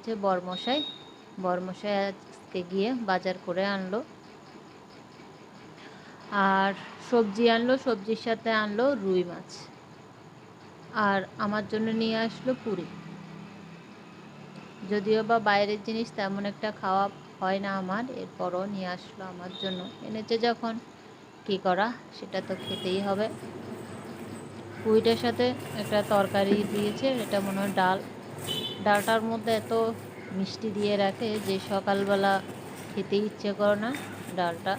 গিয়েছে বরমশাই বরমশাই আজকে গিয়ে বাজার করে আনলো। আর সবজি আনলো, সবজির সাথে আনলো রুই মাছ। আর আমার জন্য নিয়ে আসলো পুরি। যদিও বা বাইরের জিনিস তেমন একটা খাওয়া হয় না আমার, এরপরও নিয়ে আসলো আমার জন্য। এনেছে যখন, কি করা, সেটা তো খেতেই হবে। পুরিটার সাথে একটা তরকারি দিয়েছে, এটা মনে হয় ডাল। ডালটার মধ্যে এত মিষ্টি দিয়ে রাখে যে সকালবেলা খেতে ইচ্ছে করে না ডালটা।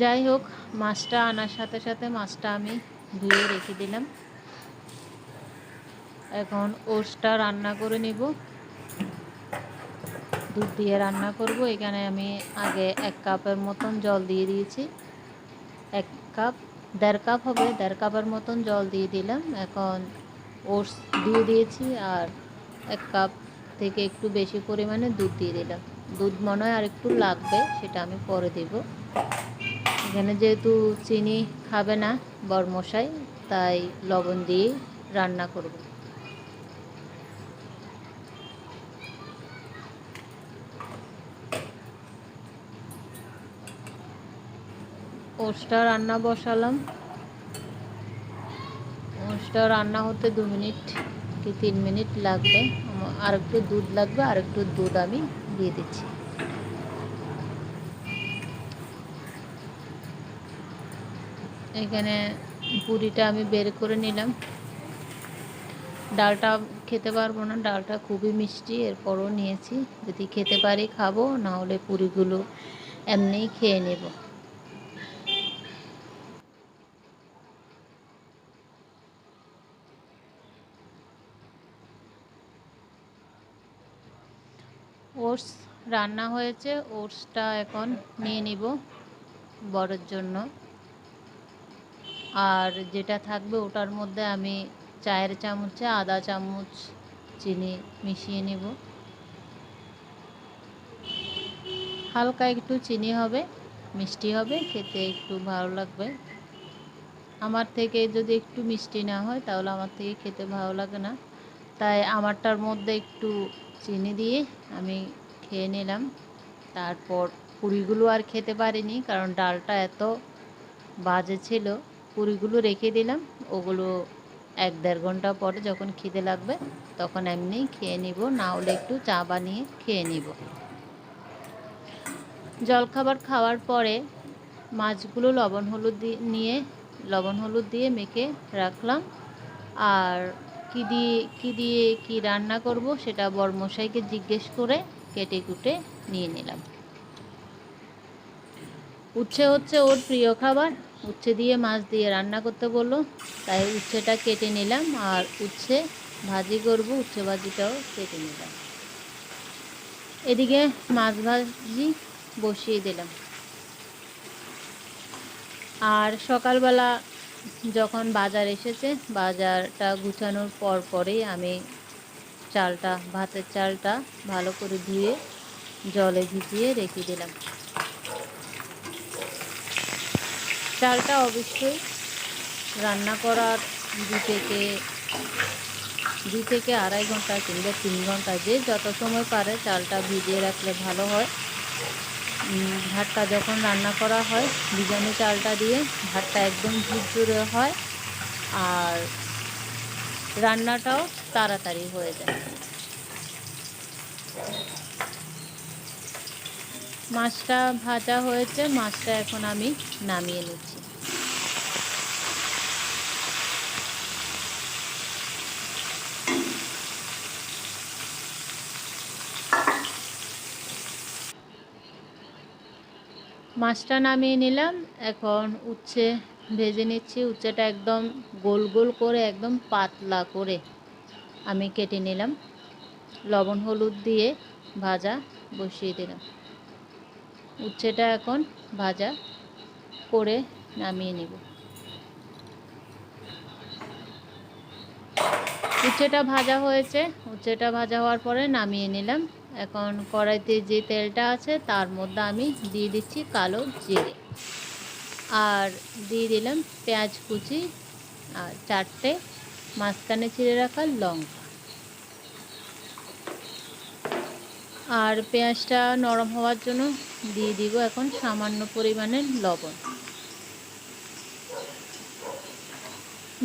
যাই হোক, মাছটা আনার সাথে সাথে মাছটা আমি ধুয়ে রেখে দিলাম। এখন ওটসটা রান্না করে নিব। দুধ দিয়ে রান্না করব। এখানে আমি আগে এক কাপের মতন জল দিয়ে দিয়েছি। এক কাপ দেড় কাপ হবে, দেড় কাপের মতন জল দিয়ে দিলাম। এখন ওটস দিয়ে দিয়েছি আর এক কাপ থেকে একটু বেশি পরিমাণে দুধ দিয়ে দিলাম। দুধ মনে হয় আর একটু লাগবে, সেটা আমি পরে দেব। এখানে যেহেতু চিনি খাবে না বরমশাই, তাই লবণ দিয়ে রান্না করব। ওটসটা রান্না বসালাম। ওটসটা রান্না হতে দু মিনিট কি তিন মিনিট লাগবে। আর একটু দুধ লাগবে আর একটু দুধ আমি দিয়ে দিচ্ছি। এখানে পুরিটা আমি বের করে নিলাম। ডালটা খেতে পারব না, ডালটা খুবই মিষ্টি, এরপরও নিয়েছি। যদি খেতে পারি খাব, না হলে পুরিগুলো এমনিই খেয়ে নেব। ওটস রান্না হয়েছে। ওটসটা এখন নিয়ে নিব বড়ের জন্য। আর যেটা থাকবে ওটার মধ্যে আমি চায়ের চামচে আদা চামচ চিনি মিশিয়ে নিব। হালকা একটু চিনি হবে, মিষ্টি হবে, খেতে একটু ভালো লাগবে। আমার থেকে যদি একটু মিষ্টি না হয়, তাহলে আমার থেকে খেতে ভালো লাগে না। তাই আমারটার মধ্যে একটু চিনি দিয়ে আমি খেয়ে নিলাম। তারপর পুরিগুলো আর খেতে পারিনি কারণ ডালটা এত বাজে ছিল। পুরিগুলো রেখে দিলাম। ওগুলো এক দেড় ঘণ্টা পরে যখন খিদে লাগবে তখন এমনি খেয়ে নিব, না হলে একটু চা বানিয়ে খেয়ে নিব। জলখাবার খাওয়ার পরে মাছগুলো লবণ হলুদ নিয়ে লবণ হলুদ দিয়ে মেখে রাখলাম। আর কী দিয়ে, কি দিয়ে কি রান্না করব সেটা বরমশাইকে জিজ্ঞেস করে কেটে কুটে নিয়ে নিলাম। উচ্ছে হচ্ছে ওর প্রিয় খাবার। উচ্ছে দিয়ে, মাছ দিয়ে রান্না করতে বলল, তাই উচ্ছেটা কেটে নিলাম আর উচ্ছে ভাজি করব, উচ্ছে ভাজিটাও কেটে নিলাম। এদিকে মাছ ভাজি বসিয়ে দিলাম। আর সকালবেলা যখন বাজার এসেছে, বাজারটা গুছানোর পর পরেই আমি চালটা, ভাতের চালটা ভালো করে ধুয়ে জলে ভিজিয়ে রেখে দিলাম। চালটা অবশ্যই রান্না করার দু থেকে দু থেকে আড়াই ঘণ্টা কিংবা তিন ঘণ্টা যে যত সময় পারে চালটা ভিজিয়ে রাখলে ভালো হয়। ভাতটা যখন রান্না করা হয় বিজানি চালটা দিয়ে ভাতটা একদম ঝুরঝুরে হয় আর রান্নাটাও তাড়াতাড়ি হয়ে যায়। মাছটা ভাজা হয়েছে, মাছটা এখন আমি নামিয়ে নিচ্ছি। মাছটা নামিয়ে নিলাম। এখন উচ্ছে ভেজে নিচ্ছি। উচ্ছেটা একদম গোল গোল করে, একদম পাতলা করে আমি কেটে নিলাম। লবণ, হলুদ দিয়ে ভাজা বসিয়ে দিলাম। উচ্ছেটা এখন ভাজা করে নামিয়ে নিব। উচ্ছেটা ভাজা হয়েছে। উচ্ছেটা ভাজা হওয়ার পরে নামিয়ে নিলাম। এখন কড়াইতে যে তেলটা আছে, তার মধ্যে আমি দিয়ে দিচ্ছি কালো জিরে। আর দিয়ে দিলাম পেঁয়াজ কুচি আর চারটে মাঝখানে চিড়ে রাখা লঙ্কা। আর পেঁয়াজটা নরম হওয়ার জন্য দিয়ে দিব এখন সামান্য পরিমাণের লবণ।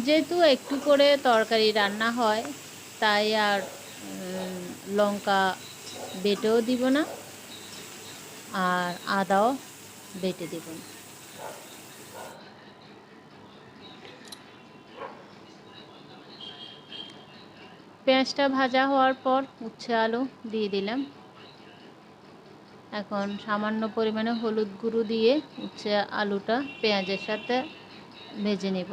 যেহেতু একটু করে তরকারি রান্না হয়, তাই আর লঙ্কা বেটেও দিব না, আর আদাও বেটে দেব না। পেঁয়াজটা ভাজা হওয়ার পর উচ্ছে আলু দিয়ে দিলাম। এখন সামান্য পরিমাণে হলুদ গুঁড়ো দিয়ে উচ্ছে আলুটা পেঁয়াজের সাথে ভেজে নেব।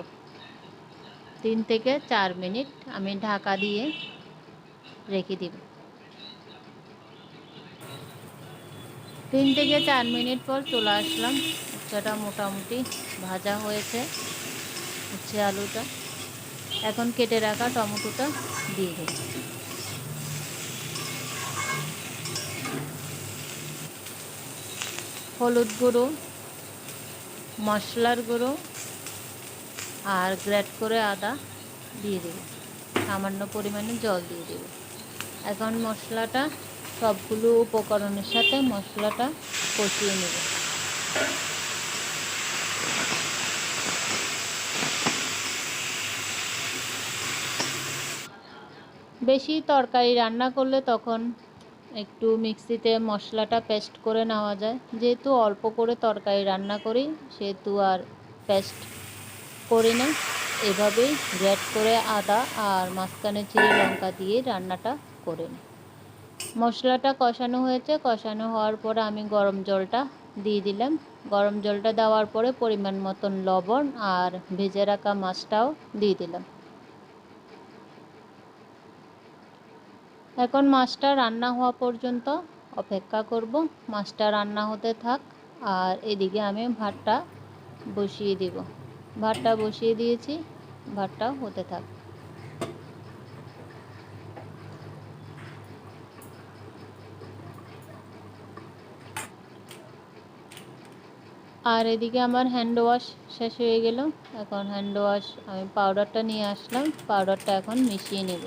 তিন থেকে চার মিনিট আমি ঢাকা দিয়ে রেখে দিব। তিন থেকে চার মিনিট পর চলে আসলাম। উচ্ছেটা মোটামুটি ভাজা হয়েছে, উচ্ছে আলুটা। এখন কেটে রাখা টমেটোটা দিয়ে দেব। হলুদ গুঁড়ো, মশলার গুঁড়ো আর গ্রেট করে আদা দিয়ে দেব। সামান্য পরিমাণে জল দিয়ে দেব। এখন মশলাটা সবগুলো উপকরণের সাথে মশলাটা কষিয়ে নেব। বেশি তরকারি রান্না করলে তখন একটু মিক্সিতে মশলাটা পেস্ট করে নেওয়া যায়। যেহেতু অল্প করে তরকারি রান্না করি, সেহেতু আর পেস্ট করি না। এভাবেই গ্রেট করে আদা আর মাঝখানে চিড়ে লঙ্কা দিয়ে রান্নাটা করে নিই। মশলাটা কষানো হয়েছে, কষানো হওয়ার পরে আমি গরম জলটা দিয়ে দিলাম। গরম জলটা দেওয়ার পরে পরিমাণ মতন লবণ আর ভেজে রাখা মাছটাও দিয়ে দিলাম। এখন মাছটা রান্না হওয়া পর্যন্ত অপেক্ষা করব। মাছটা রান্না হতে থাক আর এদিকে আমি ভাতটা বসিয়ে দিব। ভাতটা বসিয়ে দিয়েছি ভাতটা হতে থাক। আর এদিকে আমার হ্যান্ড ওয়াশ শেষ হয়ে গেল। এখন হ্যান্ড ওয়াশ আমি পাউডারটা নিয়ে আসলাম। পাউডারটা এখন মিশিয়ে নেব।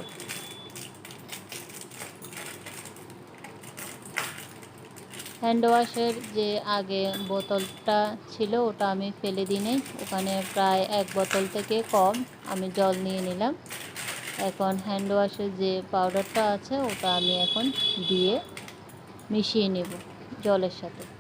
হ্যান্ড ওয়াশের যে আগে বোতলটা ছিল, ওটা আমি ফেলে দিই নেই। ওখানে প্রায় এক বোতল থেকে কম আমি জল নিয়ে নিলাম। এখন হ্যান্ড ওয়াশের যে পাউডারটা আছে, ওটা আমি এখন দিয়ে মিশিয়ে নেব জলের সাথে।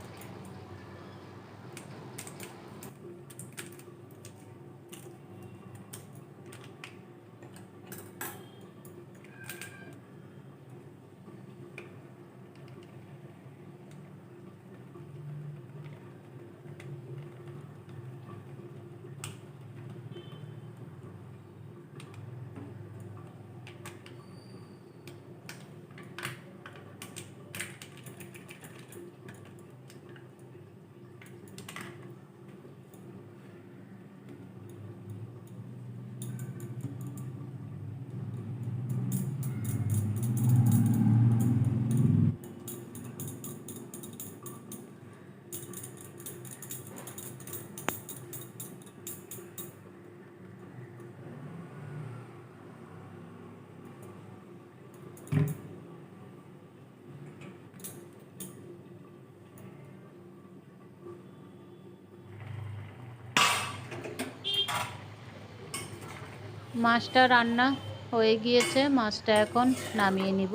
মাছটা রান্না হয়ে গিয়েছে, মাছটা এখন নামিয়ে নিব।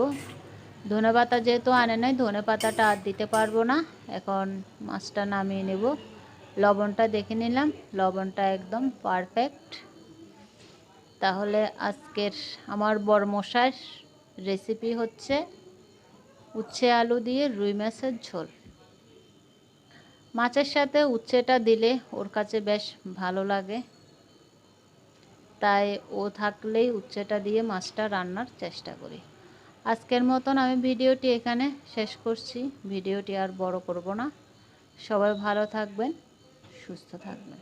ধনে পাতা যেহেতু আনে নাই, ধনে পাতাটা আর দিতে পারব না। এখন মাছটা নামিয়ে নেব। লবণটা দেখে নিলাম, লবণটা একদম পারফেক্ট তাহলে আজকের আমার বরমশার রেসিপি হচ্ছে উচ্ছে আলু দিয়ে রুই মাছের ঝোল। মাছের সাথে উচ্ছেটা দিলে ওর কাছে বেশ ভালো লাগে। তাই ও থাকলেই উচ্ছেটা দিয়ে মাছটা রান্নার চেষ্টা করি। আজকের মতন আমি ভিডিওটি এখানে শেষ করছি। ভিডিওটি আর বড় করব না। সবাই ভালো থাকবেন, সুস্থ থাকবেন।